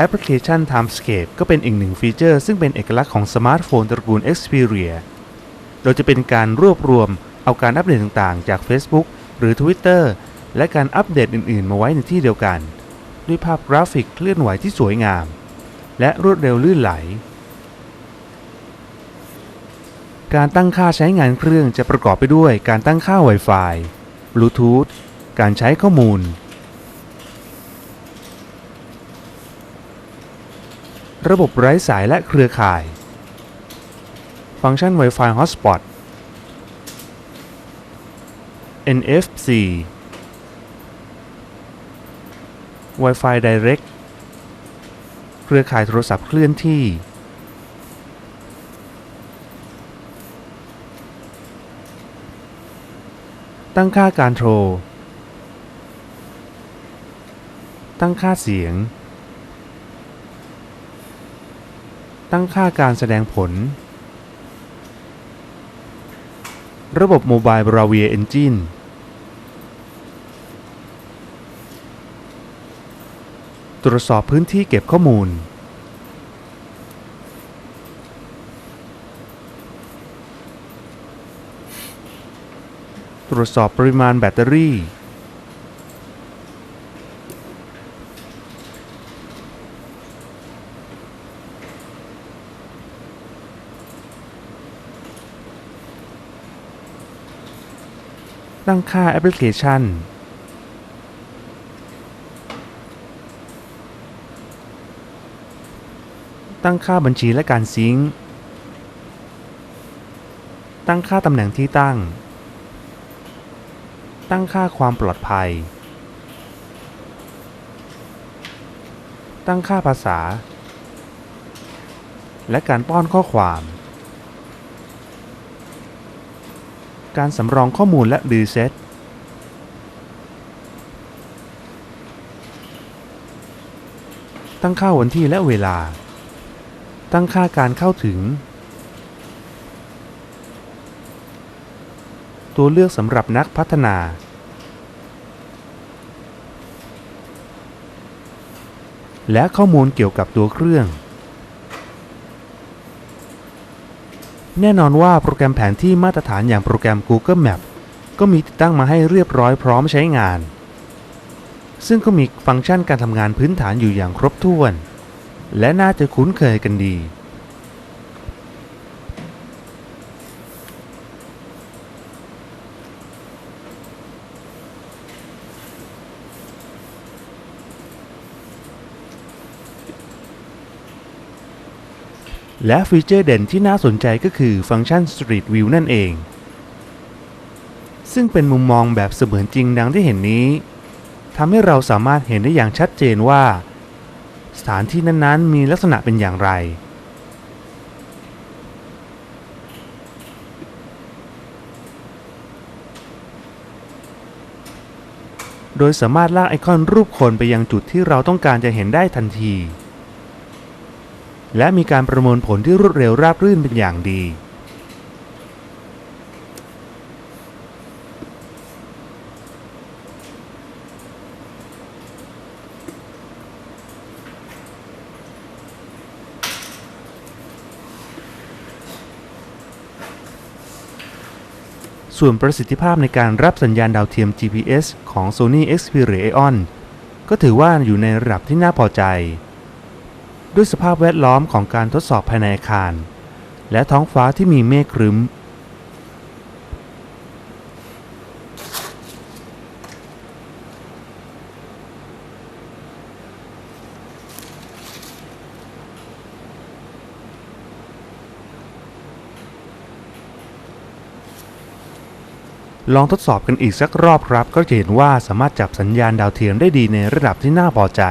แอปพลิเคชัน Timescape ก็เป็นอีกหนึ่งฟีเจอร์ ซึ่งเป็นเอกลักษณ์ของสมาร์ทโฟนตระกูล Xperia โดยจะเป็นการรวบรวมเอาการอัปเดตต่างๆ จาก Facebook หรือ Twitter และการอัปเดตอื่นๆ มาไว้ในที่เดียวกัน ด้วยภาพกราฟิกเคลื่อนไหวที่สวยงาม และรวดเร็วลื่นไหล การตั้งค่าใช้งานเครื่องจะประกอบไปด้วยการตั้งค่า Wi-Fi Bluetooth การใช้ข้อมูล ระบบไร้สายและเครือข่าย ฟังก์ชัน Wi-Fi Hotspot NFC Wi-Fi Direct เครือข่ายโทรศัพท์เคลื่อนที่ ตั้งค่าการโทร ตั้งค่าเสียง ตั้งค่าการแสดงผล ระบบโมบาย Bravia Engine ตรวจสอบพื้นที่เก็บข้อมูล ตรวจสอบปริมาณแบตเตอรี่ ตั้งค่าแอปพลิเคชัน ตั้งค่าบัญชีและการซิงค์ ตั้งค่าตำแหน่งที่ตั้ง ตั้งค่าความปลอดภัย ตั้งค่าภาษา และการป้อนข้อความ การสำรองข้อมูลและรีเซ็ตตั้งค่าวันที่และเวลา ตั้งค่าการเข้าถึง ตัวเลือกสำหรับนักพัฒนา และข้อมูลเกี่ยวกับตัวเครื่อง แน่นอนว่าโปรแกรมแผนที่มาตรฐานอย่างโปรแกรม Google Map ก็มีติดตั้งมาให้เรียบร้อยพร้อมใช้งาน ซึ่งก็มีฟังก์ชันการทำงานพื้นฐานอยู่อย่างครบถ้วน และน่าจะคุ้นเคยกันดี และฟีเจอร์เด่นที่น่าสนใจก็คือฟังก์ชัน Street View นั่นเอง ซึ่งเป็นมุมมองแบบเสมือนจริงดังที่เห็นนี้ทำให้เราสามารถเห็นได้อย่างชัดเจนว่า สถานที่นั้นๆ มีลักษณะเป็นอย่างไร โดยสามารถลากไอคอนรูปคนไปยังจุดที่เราต้องการจะเห็นได้ทันที และมีการประมวลผลที่รวดเร็วราบรื่นเป็นอย่างดี ส่วนประสิทธิภาพในการรับสัญญาณดาวเทียม GPS ของ Sony Xperia Aeon ก็ถือว่าอยู่ในระดับที่น่าพอใจ ด้วยสภาพแวดล้อมของการทดสอบภายในอาคาร และท้องฟ้าที่มีเมฆครึ้ม ลองทดสอบกันอีกสักรอบครับก็จะเห็นว่าสามารถจับสัญญาณดาวเทียมได้ดีในระดับที่น่าพอใจ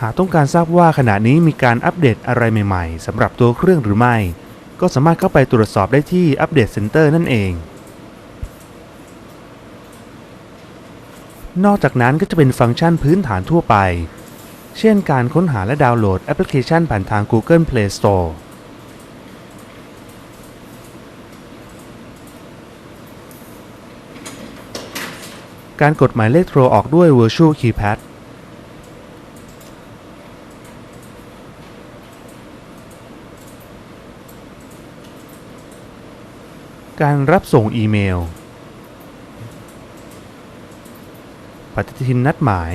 หากต้องการทราบว่าขณะนี้มีการอัปเดตอะไรใหม่ๆสำหรับตัวเครื่องหรือไม่ ก็สามารถเข้าไปตรวจสอบได้ที่อัปเดตเซ็นเตอร์นั่นเอง นอกจากนั้นก็จะเป็นฟังก์ชันพื้นฐานทั่วไป เช่นการค้นหาและดาวน์โหลดแอปพลิเคชันผ่านทาง Google Play Store การกดหมายเลขโทรออกด้วย Virtual Keypad การรับส่งอีเมล ปฏิทินนัดหมาย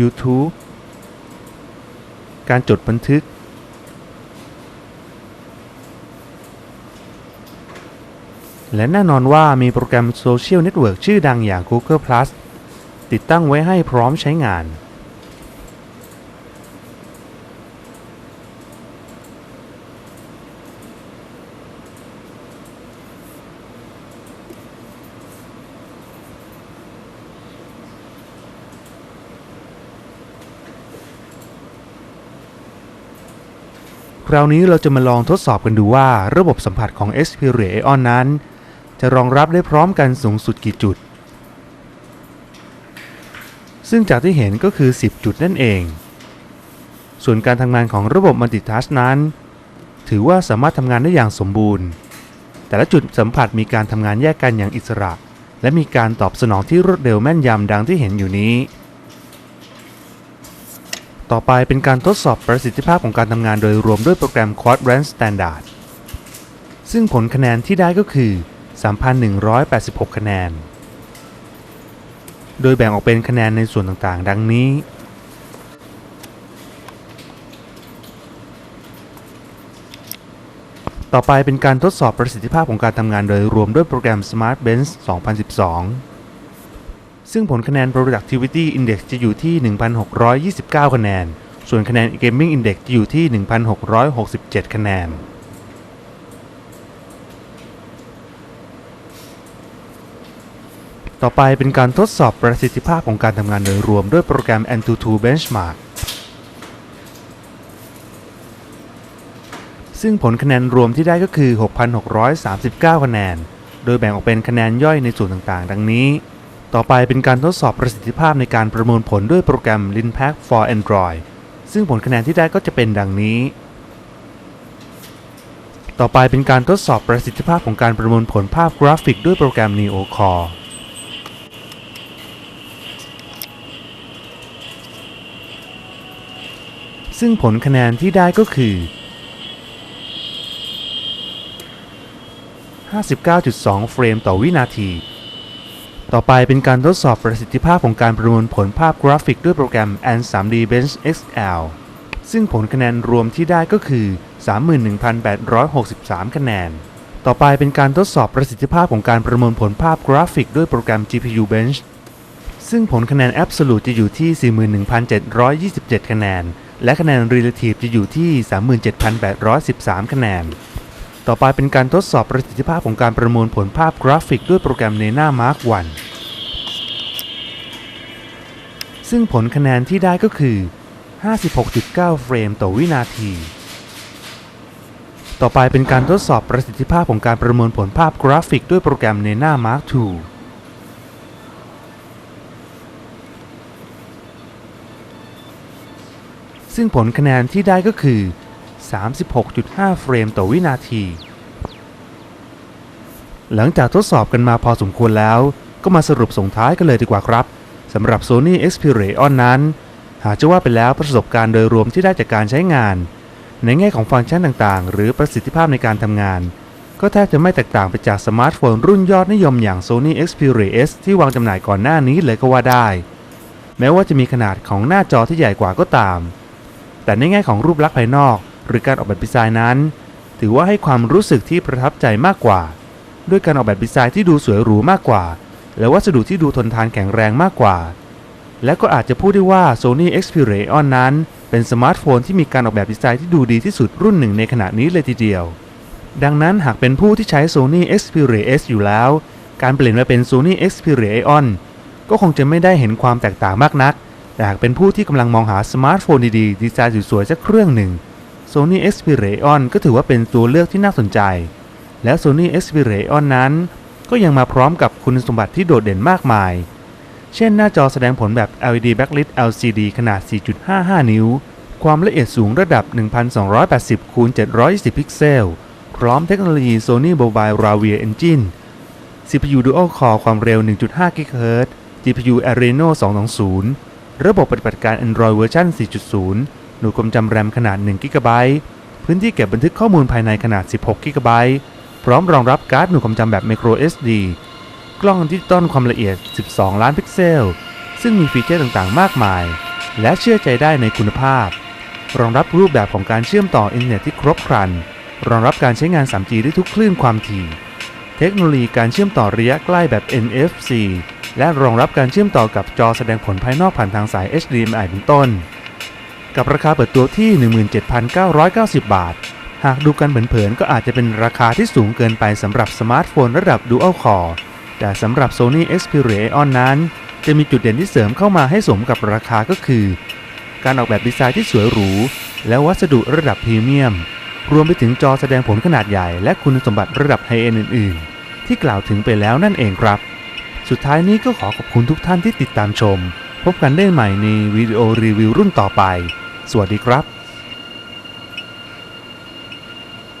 YouTube การจดบันทึก และแน่นอนว่ามีโปรแกรมโซเชียลเน็ตเวิร์กชื่อดังอย่าง Google Plus ติดตั้งไว้ให้พร้อมใช้งาน คราวนี้เราจะมาลองทดสอบกันดูว่าระบบสัมผัสของ Xperia Aeon นั้น จะรองรับได้พร้อมกันสูงสุดกี่จุด ซึ่งจากที่เห็นก็คือ 10 จุดนั่นเอง ส่วนการทำงานของระบบ Multitask นั้น ถือว่าสามารถทำงานได้อย่างสมบูรณ์ แต่ละจุดสัมผัสมีการทำงานแยกกันอย่างอิสระ และมีการตอบสนองที่รวดเร็วแม่นยำดังที่เห็นอยู่นี้ ต่อไปเป็นการทดสอบประสิทธิภาพของการทำงานโดยรวมด้วยโปรแกรม Quadrant Standard ซึ่งผลคะแนนที่ได้ก็คือ 3,186 คะแนน โดยแบ่งออกเป็นคะแนนในส่วนต่างๆ ดังนี้ ต่อไปเป็นการทดสอบประสิทธิภาพของการทำงานโดยรวมด้วยโปรแกรม Smart Bench 2012 ซึ่งผลคะแนน Productivity Index จะอยู่ที่ 1,629 คะแนน ส่วนคะแนน Gaming Index จะอยู่ที่ 1,667 คะแนน ต่อไปเป็นการทดสอบประสิทธิภาพของการทำงานโดยรวมด้วยโปรแกรม Antutu Benchmark ซึ่งผลคะแนนรวมที่ได้ก็คือ 6,639 คะแนน โดยแบ่งออกเป็นคะแนนย่อยในส่วนต่างๆ ดังนี้ ต่อไปเป็นการทดสอบประสิทธิภาพในการประมวลผลด้วยโปรแกรม Linpack for Android ซึ่งผลคะแนนที่ได้ก็จะเป็นดังนี้ ต่อไปเป็นการทดสอบประสิทธิภาพของการประมวลผลภาพกราฟิกด้วยโปรแกรม Neo ซึ่งผลคะแนนที่ได้ก็คือ 59.2 เฟรมต่อวินาที ต่อไปเป็นการทดสอบประสิทธิภาพของการประมวลผลภาพกราฟิกด้วยโปรแกรม a n 3D Bench XL ซึ่งผลคะแนนรวมที่ได้ก็คือ 31,863 คะแนน ต่อไปเป็นการทดสอบประสิทธิภาพของการประมวลผลภาพกราฟิกด้วยโปรแกรม GPU Bench ซึ่งผลคะแนน Absolute จะอยู่ที่ 41,727 คะแนน และคะแนน Relative จะอยู่ที่ 37,813 คะแนน ต่อไปเป็นการทดสอบประสิทธิภาพของการประมวลผลภาพกราฟิกด้วยโปรแกรม Nena Mark 1 ซึ่งผลคะแนนที่ได้ก็คือ 56.9 เฟรมต่อวินาที ต่อไปเป็นการทดสอบประสิทธิภาพของการประมวลผลภาพกราฟิกด้วยโปรแกรม Nena Mark 2 ซึ่งผลคะแนนที่ได้ก็คือ 36.5 เฟรมต่อวินาที หลังจากทดสอบกันมาพอสมควรแล้ว ก็มาสรุปส่งท้ายกันเลยดีกว่าครับสำหรับ Sony Xperia On นั้น หากจะว่าไปแล้วประสบการณ์โดยรวมที่ได้จากการใช้งาน ในแง่ของฟังก์ชันต่างๆ หรือประสิทธิภาพในการทำงาน ก็แทบจะไม่แตกต่างไปจากสมาร์ทโฟนรุ่นยอดนิยมอย่าง Sony Xperia S ที่วางจำหน่ายก่อนหน้านี้เลยก็ว่าได้ แม้ว่าจะมีขนาดของหน้าจอที่ใหญ่กว่าก็ตาม แต่ในแง่ของรูปลักษณ์ภายนอก หรือการออกแบบดีไซน์นั้น ถือว่าให้ความรู้สึกที่ประทับใจมากกว่า ด้วยการออกแบบดีไซน์ที่ดูสวยหรูมากกว่า และวัสดุที่ดูทนทานแข็งแรงมากกว่า และก็อาจจะพูดได้ว่า Sony Xperia On นั้น เป็นสมาร์ทโฟนที่มีการออกแบบดีไซน์ที่ดูดีที่สุดรุ่นหนึ่งในขณะนี้เลยทีเดียว ดังนั้นหากเป็นผู้ที่ใช้ Sony Xperia S อยู่แล้ว การเปลี่ยนมาเป็น Sony Xperia On ก็คงจะไม่ได้เห็นความแตกต่างมากนัก หากเป็นผู้ที่กำลังมองหาสมาร์ทโฟนดีๆ ดีไซน์สวยๆสักเครื่องหนึ่ง Sony Xperia On ก็ถือว่าเป็นตัวเลือกที่น่าสนใจ และ Sony Xperia On นั้น ก็ยังมาพร้อมกับคุณสมบัติที่โดดเด่นมากมาย เช่นหน้าจอแสดงผลแบบ LED backlit LCD ขนาด 4.55 นิ้ว ความละเอียดสูงระดับ 1280คูณ720 พิกเซล พร้อมเทคโนโลยี Sony Mobile Bravia Engine CPU Dual Core ความเร็ว 1.5 GHz GPU Adreno 220 ระบบปฏิบัติการ Android เวอร์ชัน4.0 หน่วยความจำแรมขนาด1 GB พื้นที่เก็บบันทึกข้อมูลภายในขนาด 16 GB พร้อมรองรับการ์ดหน่วยความจำแบบ Micro SD กล้องดิจิตอลความละเอียด 12 ล้านพิกเซล ซึ่งมีฟีเจอร์ต่างๆ มากมาย และเชื่อใจได้ในคุณภาพ รองรับรูปแบบของการเชื่อมต่ออินเทอร์เน็ตที่ครบครัน รองรับการใช้งาน 3G ได้ทุกคลื่นความถี่ เทคโนโลยีการเชื่อมต่อระยะใกล้แบบ NFC และรองรับการเชื่อมต่อกับจอแสดงผลภายนอกผ่านทางสาย HDMI เป็นต้น กับราคาเปิดตัวที่ 17,990 บาท หากดูกันเผินๆก็อาจจะเป็นราคาที่สูงเกินไปสำหรับสมาร์ทโฟนระดับ Dual Core แต่สำหรับ Sony Xperia Aeon นั้น จะมีจุดเด่นที่เสริมเข้ามาให้สมกับราคาก็คือ การออกแบบดีไซน์ที่สวยหรู และวัสดุระดับพรีเมียม รวมไปถึงจอแสดงผลขนาดใหญ่ และคุณสมบัติระดับไฮเอ็นอื่น ๆ ที่กล่าวถึงไปแล้วนั่นเองครับ สุดท้ายนี้ก็ขอขอบคุณทุกท่านที่ติดตามชม พบกันได้ใหม่ในวิดีโอรีวิวรุ่นต่อไป สวัสดีครับ